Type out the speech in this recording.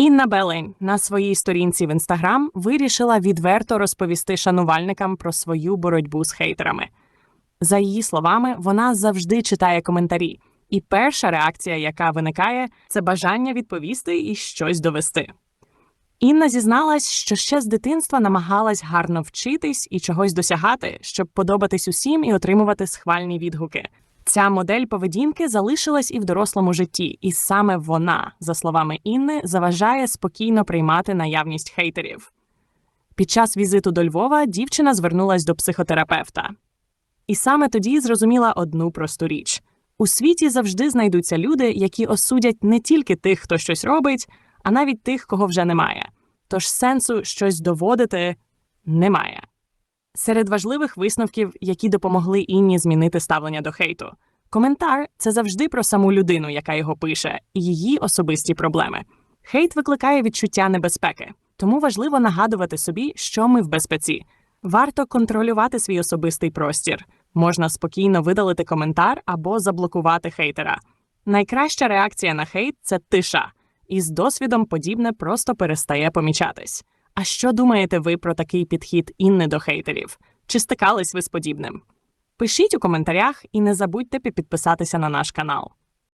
Інна Белень на своїй сторінці в інстаграм вирішила відверто розповісти шанувальникам про свою боротьбу з хейтерами. За її словами, вона завжди читає коментарі, і перша реакція, яка виникає, це бажання відповісти і щось довести. Інна зізналась, що ще з дитинства намагалась гарно вчитись і чогось досягати, щоб подобатись усім і отримувати схвальні відгуки. Ця модель поведінки залишилась і в дорослому житті, і саме вона, за словами Інни, заважає спокійно приймати наявність хейтерів. Під час візиту до Львова дівчина звернулась до психотерапевта. І саме тоді зрозуміла одну просту річ: у світі завжди знайдуться люди, які осудять не тільки тих, хто щось робить, а навіть тих, кого вже немає. Тож сенсу щось доводити немає. Серед важливих висновків, які допомогли Інні змінити ставлення до хейту. Коментар це завжди про саму людину, яка його пише, і її особисті проблеми. Хейт викликає відчуття небезпеки, тому важливо нагадувати собі, що ми в безпеці. Варто контролювати свій особистий простір. Можна спокійно видалити коментар або заблокувати хейтера. Найкраща реакція на хейт це тиша, і з досвідом подібне просто перестає помічатись. А що думаєте ви про такий підхід Інни до хейтерів? Чи стикались ви з подібним? Пишіть у коментарях і не забудьте підписатися на наш канал.